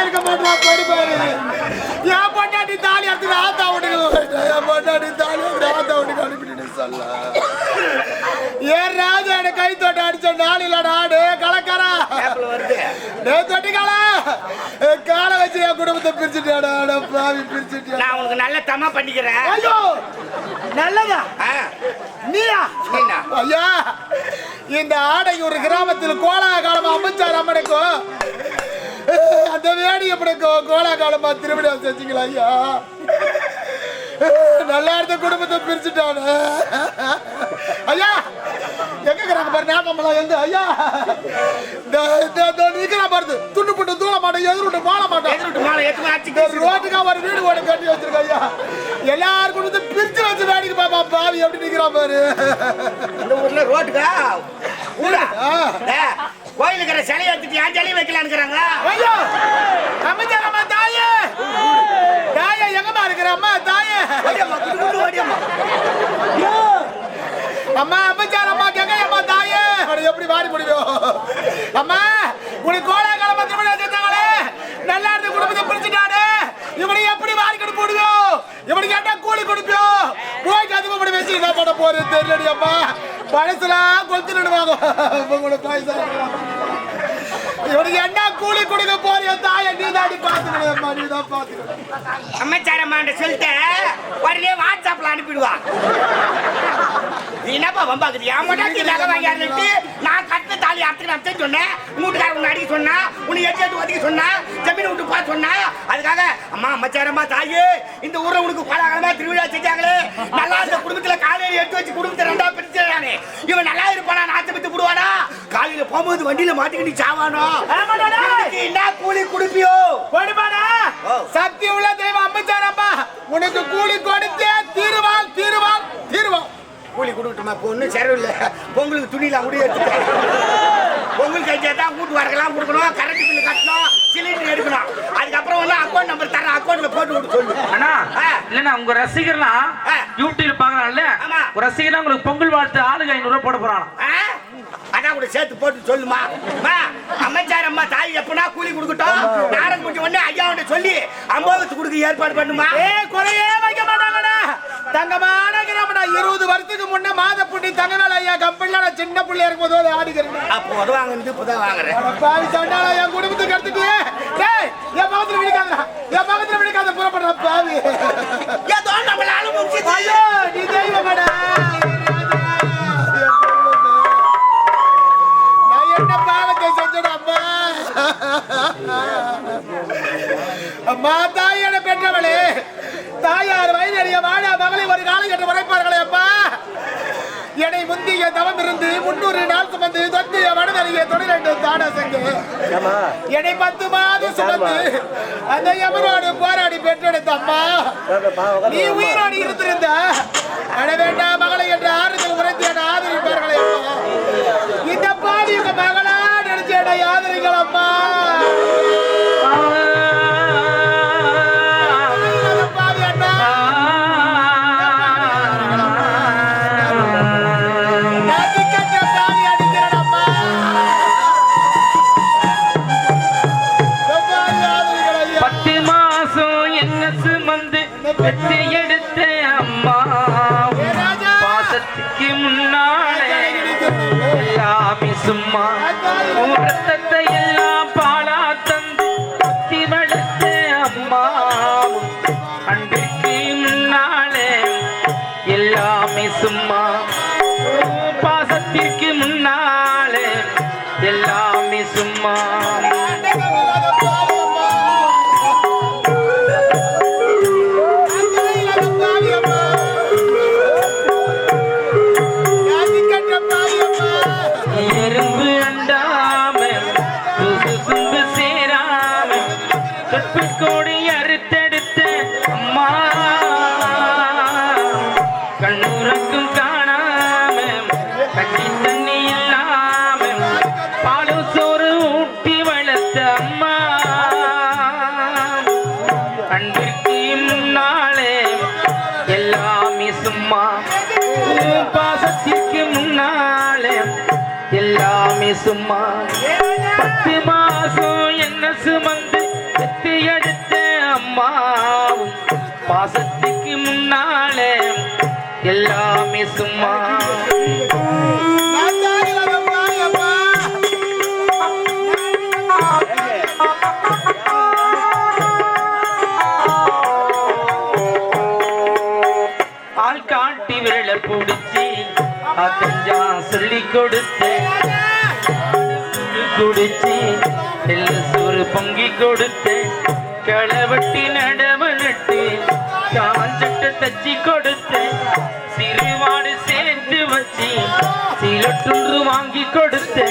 இருக்க படிப்பாரு என் பொண்டாட்டி தாலி எடுத்து ஆத்தா வீட்டுக்கு என் பொண்டாட்டி தாலி எடுத்து ஆத்தா வீட்டுக்கு அனுப்பிட்டு சொல்லலாம் ஏன் ராஜா என்ன கை தொட்டு அடிச்ச நாளில நாடு கலக்கரா தொட்டிக்கால காலை வச்சு என் குடும்பத்தை பிரிச்சுட்டாடா பாவி பிரிச்சுட்டியா. நான் உனக்கு நல்ல தமா பண்ணிக்கிறேன். ஐயோ! நல்லதா? நீயா? ஐயா இந்த ஆடைக்கு ஒரு கிராமத்தில் கோலாகாலமா அமைச்சார் அம்மனுக்கும் அந்த வேடி எப்படிக்கும் கோலாகாலமா திருவிழா செஞ்சீங்களா ஐயா. நல்லா இருந்த குடும்பத்தை பிரிச்சுட்டானு. ஐயா! எங்க இருக்கிறாங்க பாரு ஞாபகம் எங்க? ஐயா! நிக்கிறான் பாருது. துண்டு போட்டு தூள மாட்டேன் எதிர்விட்டு மாள மாட்டேன். ரோட்டுக்கா ஒரு வீடு ஓட கட்டி வச்சிருக்க ஐயா. எல்லாரும் கொடுத்து பிரிச்சு வச்சு வேடிக்கை பாப்பா பாவி எப்படி நிக்கிறான் பாரு. இந்த ஊர்ல ரோட்டுக்கா? ஊரா? ஆ. ஏ, கோயிலுக்கு இருக்கிற சிலையை எடுத்துட்டு ஏன் சிலையை வைக்கலான்னுக்குறாங்க. ஐயோ! அமைச்சர் அம்மா தாயே! தாயே எங்கம்மா இருக்கிற அம்மா தாயே! ஓடியம்மா, குடு, குடு, ஓடியம்மா. அம்மா அமைச்சர் அம்மா கேங்க அம்மா தாயே. அட எப்படி வாடி முடியும் அம்மா உனக்கு கோலாகாலமா திருவிழா செஞ்சாங்களே நல்லா இருந்த குடும்பத்தை பிரிச்சுட்டானே இவனை எப்படி வாரி கொடுக்க முடியும் இவனுக்கு என்ன கூலி கொடுப்பியும் போய் கதுமை படி வச்சு என்ன பண்ண போறது தெரியலடி அம்மா. பழசுலாம் கொளுத்துடுவாங்க உங்களுக்கு பாயசா இவனுக்கு என்ன கூலி கொடுக்க போறிய தாயை நீ தாடி பாத்துக்கணும் அம்மா நீ தான் பாத்துக்கணும் அமைச்சாரம்மாண்ட சொல்லிட்டு உடனே வாட்ஸ்அப்ல அனுப்பிடுவா. என்னப்பா வம்பாக்குது என் நகை அறுத்துட்டு நான் கட்டின தாலி அறுத்துக்கு அறுத்து சொன்னேன். வீட்டுக்காரன் உன்னை அடிக்க சொன்னா உன்னை எட்டு ஒதுக்க சொன்னா ஜமீன் விட்டு பார்த்து சொன்னா அதுக்காக அம்மா அமைச்சாரம்மா தாயே இந்த ஊர்ல உனக்கு பலகாலமா திருவிழா செஞ்சாங்களே. நல்லா இருந்த குடும்பத்துல காலையில எடுத்து வச்சு குடும்பத்தை ரெண்டா பிரிச்சானே இவன் நல்லா இருப்பானா நாத்து வித்து விடுவானா காலையில போகும்போது வண்டியில மாட்டிக்கிட்டு சாவானோ? என்ன கூலி கொடுப்பியோ? கொடுப்பானா. சக்தி உள்ள தெய்வம் அமைச்சாரம்மா உனக்கு கூலி கொடுத்தே தீருவாள் தீருவாள் தீருவாள் கூலி கொடுக்கட்டுமா இப்போ ஒன்றும் செலவு பொங்கலுக்கு துணிலாம் கூட எடுத்துட்டேன். பொங்கல் கழிச்சா தான் வீட்டு வரக்கெல்லாம் கொடுக்கணும். கரண்ட் பில்லு கட்டணும். சிலிண்டர் எடுக்கணும். அதுக்கப்புறம் வந்து அக்கௌண்ட் நம்பர் தரேன். அக்கௌண்ட்ல போட்டு விட்டு சொல்லு. அண்ணா. இல்லண்ணா உங்க ரசிகர்லாம். யூடியூப் பாக்குறாங்கல்ல ஆமா. ஒரு ரசிகர்லாம் உங்களுக்கு பொங்கல் வாழ்த்து ஆளுக்கு ஐநூறு ரூபாய் போட போறாங்க? அதான் கூட சேர்த்து போட்டு சொல்லுமா. அமைச்சார் அம்மா தாய் எப்பனா கூலி கொடுக்கட்டும். நாடகம் முடிஞ்ச உடனே ஐயாவுடைய சொல்லி அம்பாவத்து கொடுக்க ஏற்பாடு பண்ணுமா? ஏ குறையே வைக்க மாட்டாங்கடா. தங்கமான கிராமடா இருபது வருஷத்துக்கு முன்ன மாத புண்ணி தங்கவேல ஐயா கம்பெனில நான் சின்ன புள்ளி இருக்கும்போது வந்து ஆடிக்கிறேன். அப்போ வாங்குறேன். பாவி என் குடும்பத்துக்கு எடுத்துட்டு டேய் என் பக்கத்துல விடிக்காதடா என் பக்கத்துல விடிக்காத புறப்படுற பாவி. ஏதோ நம்மளால முடிஞ்சது ஐயோ நீ தெய்வமாடா. அம்மா? தாயோட பெற்றவளே தாயார் வயதறிய வாழ மகளை ஒரு காலகட்டம் உரைப்பார்களே அம்மா என்னை முந்திய தவம் இருந்து முன்னூறு நாள் சுமந்து தொத்திய வடதறிய தொடரண்டு தான செங்கு என்னை பத்து மாதம் சுமந்து அந்த யமனோடு போராடி பெற்றெடுத்த அம்மா நீ உயிரோடு இருந்திருந்த. அட வேண்டாம் மகளை என்று ஆறுதல் உரைத்து என ஆதரிப்பார்களே அம்மா இந்த பாடி உங்க மகளா நினைச்சு என்னை ஆதரிங்கள் அம்மா சுமந்து பெற்று அம்மா. பாசத்திற்கு முன்னாலே எல்லாமே சும்மா. பத்து மாசம் என்ன சுமந்து பெத்து எடுத்த அம்மாவும் பாசத்துக்கு முன்னாலே எல்லாமே சும்மா. அத்தஞ்சா சொல்லி கொடுத்து குடிச்சு சோறு பொங்கி கொடுத்து களவட்டி நடவு நட்டு காஞ்சட்ட தச்சி கொடுத்து சிறுவாடு சேர்த்து வச்சு சிலட்டுன்று வாங்கி கொடுத்து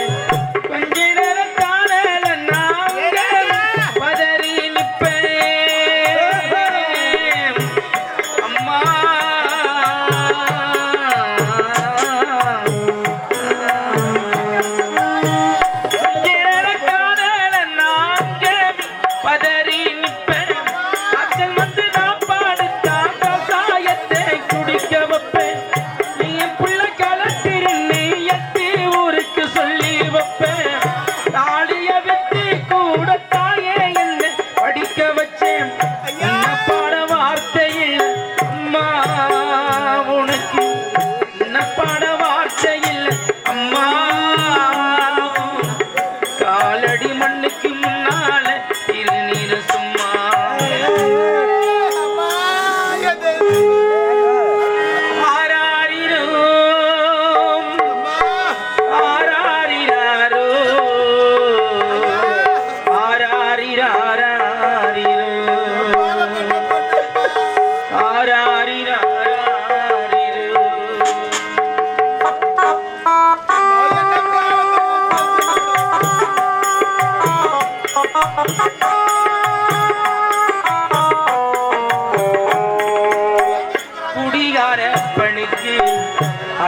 காலடி மண்ணுக்கு முன்னா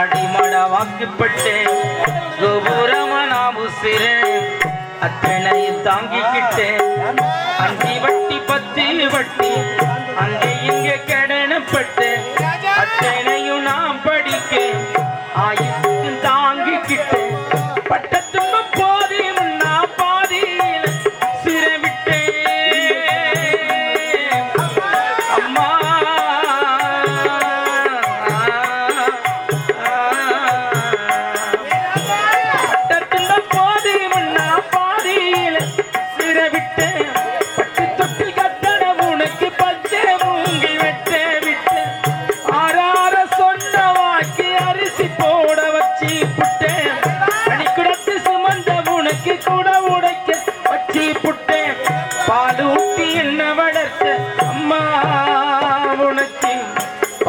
அடிமட வாக்குப்பட்டு. கோபுரமா நான் உசிறு அத்தனையும் தாங்கிக்கிட்டு. அஞ்சு வட்டி பத்து வட்டி. அங்கே இங்கே கடனப்பட்டு. அத்தனையும் நாம் படிக்க ஆயுசுக்கு தாங்கிக்கிட்டு. பட்டத்தும்ப அம்மா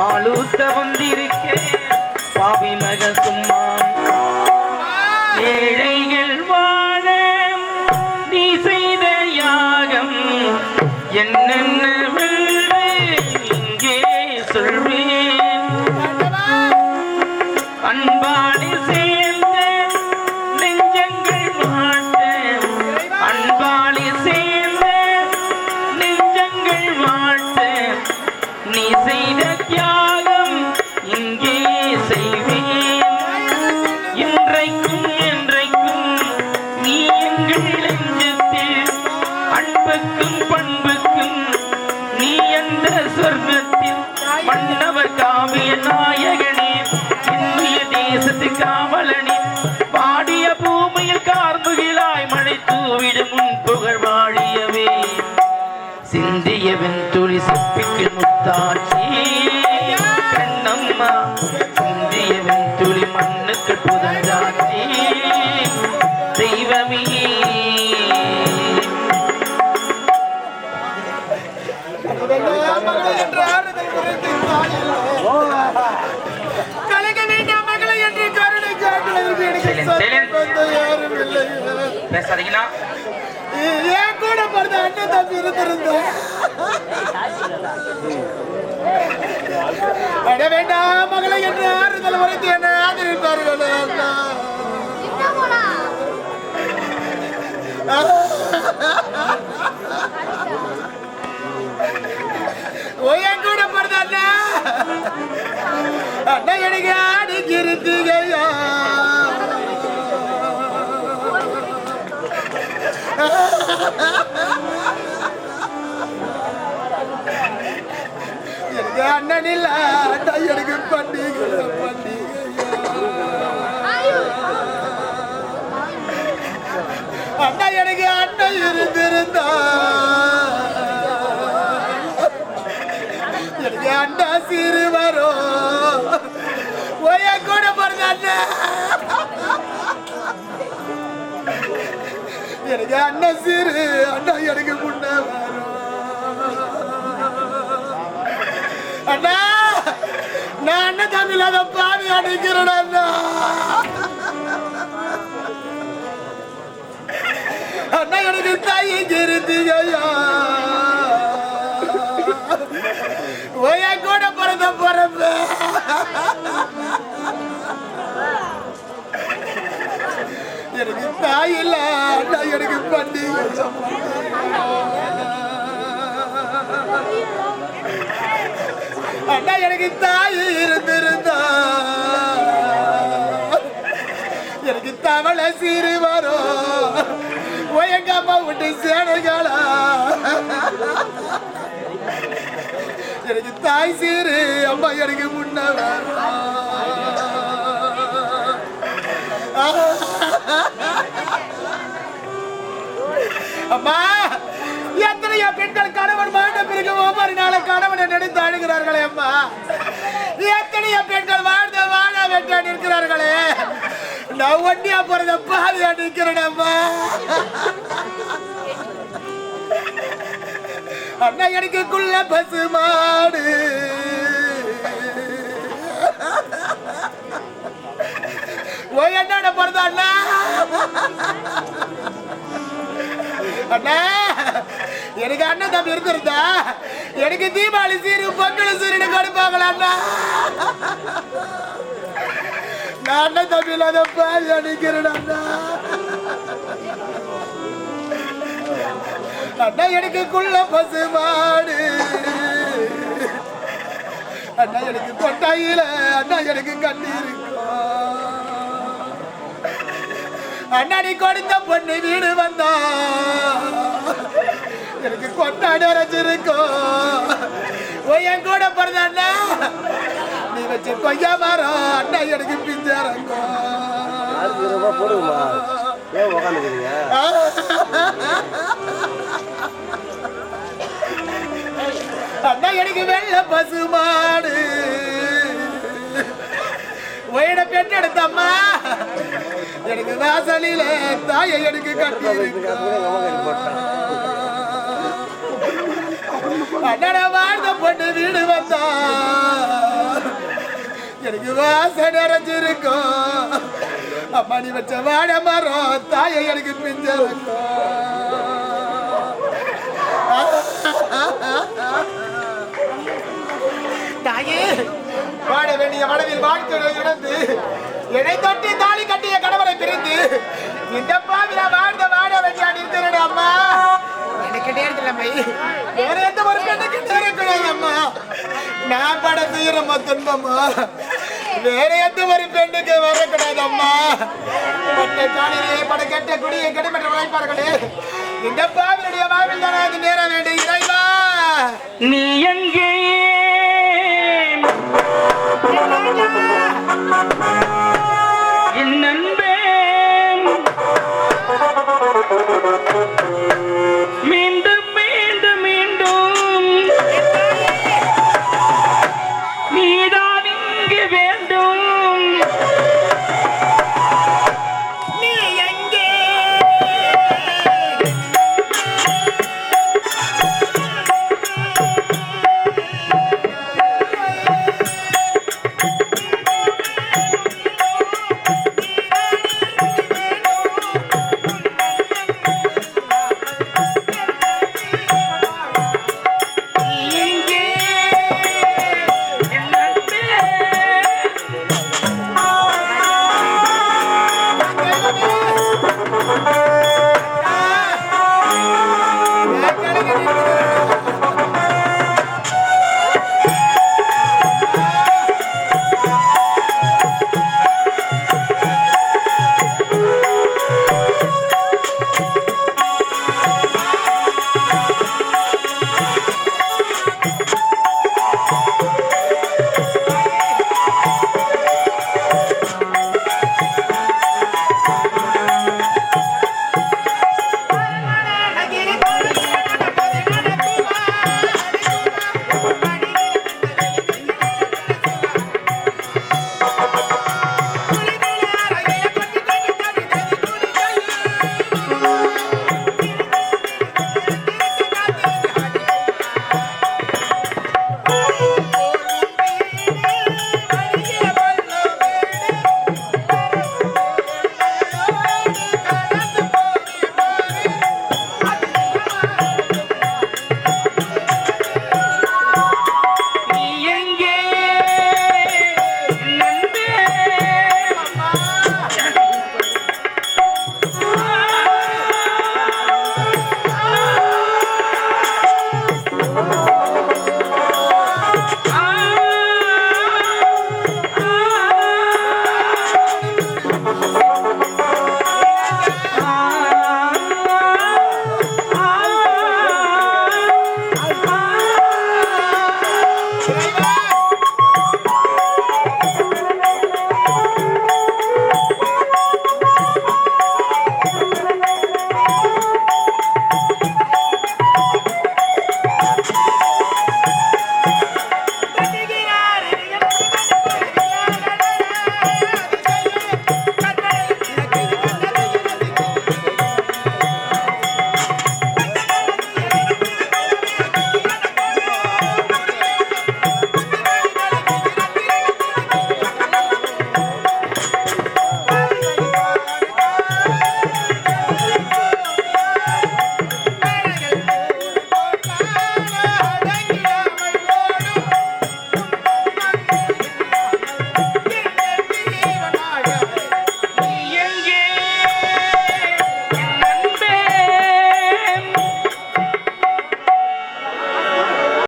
பாலூத்த வந்திருக்கேன். பாவி மக சும்மா. ஏழை காவிய நாயகனே இந்திய தேசத்து காவலனே. பேசாதீங்களா என் கூட பிறந்த அண்ணன் தம்பி இருந்திருந்தோம்? எட வேண்டாம் மகளை என்று ஆறுதல் உரைத்து என்ன ஆதரிப்பார்கள். எனக்கு அண்ணன் இல்ல எனக்கு பண்டிகை பண்டிகை அண்ணா எனக்கு அண்ணன் இருந்திருந்தா. எனக்கு அண்ணா சிறுவரோ. ஓய கூட பிறந்த எனக்கு அண்ணன் சிறு அண்ணா எனக்கு முன்ன அண்ணா நான் அண்ணன் தம்பி இல்லாத பாவி அடிக்கிறேன் அண்ணா. அண்ணா எனக்கு தாய் எங்க ஓயா கூட பிறந்த பிறந்த தாய் இல்ல அண்ணா எனக்கு பண்ணி அண்ணா எனக்கு தாய் இருந்திருந்தா. எனக்கு தவளை சிறு வரும். எங்க அம்மா விட்டு சேனைகளா. எனக்கு தாய் சீரு அம்மா எனக்கு முன்ன வரும். அம்மா எத்தனையோ பெண்கள் கணவன் மாண்ட பிறகு ஒவ்வொரு நாளும் கணவனை நினைத்து அழுகிறார்களே அம்மா எத்தனையோ பெண்கள் வாழ்ந்த வாழ வெட்ட நிற்கிறார்களே. நான் ஒண்டியா போறத பாதியா நிற்கிறேன் அம்மா அண்ணா எனக்குள்ள பசு மாடு. ஓய் அண்ணா பிறந்த அண்ணா. அண்ணா எனக்கு அண்ணன் தம்பி இருந்திருந்தா எனக்கு தீபாவளி சீரு பொங்கல் சீருன்னு கொடுப்பாங்களா அண்ணா? நான் அண்ணன் தம்பி இல்லாத பாதி அடிக்கிறேன் அண்ணா. அண்ணா எனக்கு குள்ள பசு மாடு. அண்ணா எனக்கு கொட்டாயில அண்ணா எனக்கு கண்ணீர். அண்ணா கொடுத்த பொண்ணு வீடு வந்தா. எனக்கு கொண்டாடி அரைச்சிருக்கோம் என் கூட பிறந்த அண்ணா. நீ வச்சு கொய்யா மரம் அண்ணா எனக்கு பிஞ்சரங்கும் ஏன் உக்காந்துக்கிறீங்க அண்ணா எனக்கு வெள்ள பசு மாடு பெண் எடுத்தம்மா எனக்கு வாசலில தாயை எனக்கு கட்டி அண்ணன வாழ்ந்த பொண்ணு வீடு வந்தா. எனக்கு வாசனை நிறைஞ்சிருக்கும் அம்மா நீ வச்ச வாழை மரம் தாயை எனக்கு பிஞ்சிருக்கும் தாயே வாழ வேண்டிய மனதில் வாழ்க்கை இழந்து என்னை தொட்டி தாலி கட்டிய கணவரை பிரிந்து இந்த பாவில வாழ்ந்த வாழ வேண்டிய நிறுத்தினடு அம்மா. எனக்கு நேரத்தில் அம்மை? வேற எந்த ஒரு பெண்ணுக்கு நேரக்கூடாது அம்மா? நான் பட துயரம்மா துன்பம்மா வேற எந்த ஒரு பெண்ணுக்கு வரக்கூடாது அம்மா. மற்ற காலையிலே பட கெட்ட குடியை கெடுமற்ற உழைப்பார்களே இந்த பாவிலுடைய வாழ்வில் தான் அது நேர வேண்டும் இறைவா. நீ எங்கே இன்னன்பே